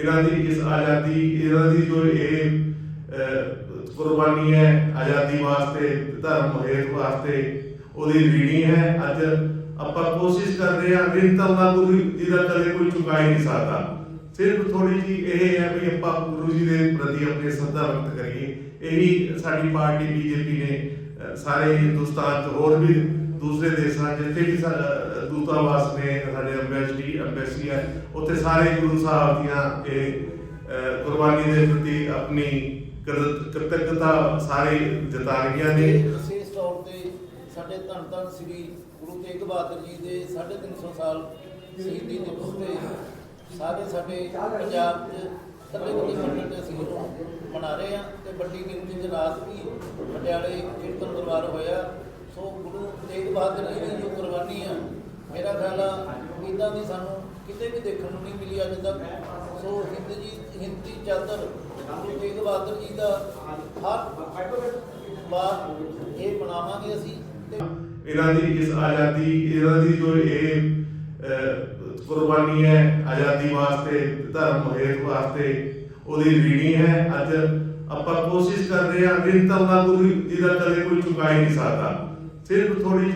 ਇਹਨਾਂ ਦੀ ਇਸ ਆਜ਼ਾਦੀ, ਇਹਨਾਂ ਦੀ ਜੋ ਇਹ ਕੁਰਬਾਨੀ ਹੈ ਆਜ਼ਾਦੀ ਵਾਸਤੇ, ਧਰਮ ਹੇਤ ਵਾਸਤੇ, ਉਹਦੀ ਰੀਣੀ ਹੈ। ਅੱਜ ਆਪਾਂ ਕੋਸ਼ਿਸ਼ ਕਰ ਰਹੇ ਹਾਂ ਨਿਰੰਤਰ ਦਾ ਗੁਰੂ ਜੀ ਕਦੇ ਕੋਈ ਚੁਕਾ ਹੀ ਨਹੀਂ ਸਕਦਾ। ਸਿਰਫ ਥੋੜੀ ਜੀ ਇਹ ਹੈ ਵੀ ਆਪਾਂ ਗੁਰੂ ਜੀ ਦੇ ਪ੍ਰਤੀ ਆਪਣੀ ਸ਼ਰਧਾ ਵਿਅਕਤ ਕਰੀਏ। ਇਹੀ ਸਾਡੀ ਪਾਰਟੀ ਬੀਜੇਪੀ ਨੇ ਸਾਰੇ ਹਿੰਦੁਸਤਾਨ ਚ ਹੋਰ ਵੀ ਦੂਸਰੇ ਦੇਸ਼ਾਂ, ਜਿੱਥੇ ਵੀ ਦੂਤਾਵਾਸ ਨੇ, ਸਾਡੇ ਐਮਬੈਸਡੀ ਐਮਬੈਸੀ ਹੈ ਉੱਥੇ ਸਾਰੇ ਗੁਰੂ ਸਾਹਿਬ ਦੀਆਂ ਇਹ ਕੁਰਬਾਨੀ ਦੇ ਪ੍ਰਤੀ ਆਪਣੀ ਕ੍ਰਿਤ- ਸਾਰੇ ਜਤਾ ਰਹੀਆਂ ਨੇ। ਵਿਸ਼ੇਸ਼ ਤੌਰ ਤੇ ਸਾਡੇ ਧੰਨ ਧੰਨ ਸ੍ਰੀ ਗੁਰੂ ਤੇਗ ਬਹਾਦਰ ਜੀ ਦੇ 350 ਸਾਲ ਸ਼ਹੀਦੀ ਦਿਵਸ ਤੇ ਸਾਰੇ ਸਾਡੇ ਪੰਜਾਬ 'ਚ ਕੱਲੇ ਕੱਲੇ ਮੰਡਲ ਤੇ ਅਸੀਂ ਉਹਨੂੰ ਮਨਾ ਰਹੇ ਹਾਂ ਤੇ ਵੱਡੀ ਗਿਣਤੀ 'ਚ ਰਾਤ ਵੀ ਪਟਿਆਲੇ ਕੀਰਤਨ ਦਰਬਾਰ ਹੋਇਆ। ਸੋ ਗੁਰੂ ਤੇਗ ਬਹਾਦਰ ਜੀ ਦੀ ਜੋ ਕੁਰਬਾਨੀ ਆ ਮੇਰਾ ਖਿਆਲ ਆ ਇਦਾਂ ਦੀ ਸਾਨੂੰ ਕਿਤੇ ਵੀ ਦੇਖਣ ਨੂੰ ਨਹੀਂ ਮਿਲੀ ਅੱਜ ਤੱਕ। ਸੋ ਹਿੰਦ ਜੀ ਹਿੰਦੀ ਚਾਦਰ ਗੁਰੂ ਤੇਗ ਬਹਾਦਰ ਜੀ ਦਾ ਹਰ ਵਾਰ ਇਹ ਮਨਾਵਾਂਗੇ ਅਸੀਂ ਤੇ ਇਹਨਾਂ ਦੀ ਇਸ ਆਜ਼ਾਦੀ ਇਹਨਾਂ ਦੀ ਜੋ ਇਹ ਅਹ, ਕੁਰਬਾਨੀ ਹੈ, ਆਜ਼ਾਦੀ ਵਾਸਤੇ, ਧਰਮ ਹੇਤ ਵਾਸਤੇ। ਉਹਦੀ ਰੀਣੀ ਹੈ। ਅੱਜ ਆਪਾਂ ਕੋਸ਼ਿਸ਼ ਕਰ ਰਹੇ ਹਾਂ ਨਿਰੰਤਰ ਦਾ ਗੁਰੂ ਜੀ ਦਾ ਕਦੇ ਕੋਈ ਚੁਕਾ ਹੀ ਨਹੀਂ ਸਕਦਾ। ਸਿਰਫ ਥੋੜੀ ਜੀ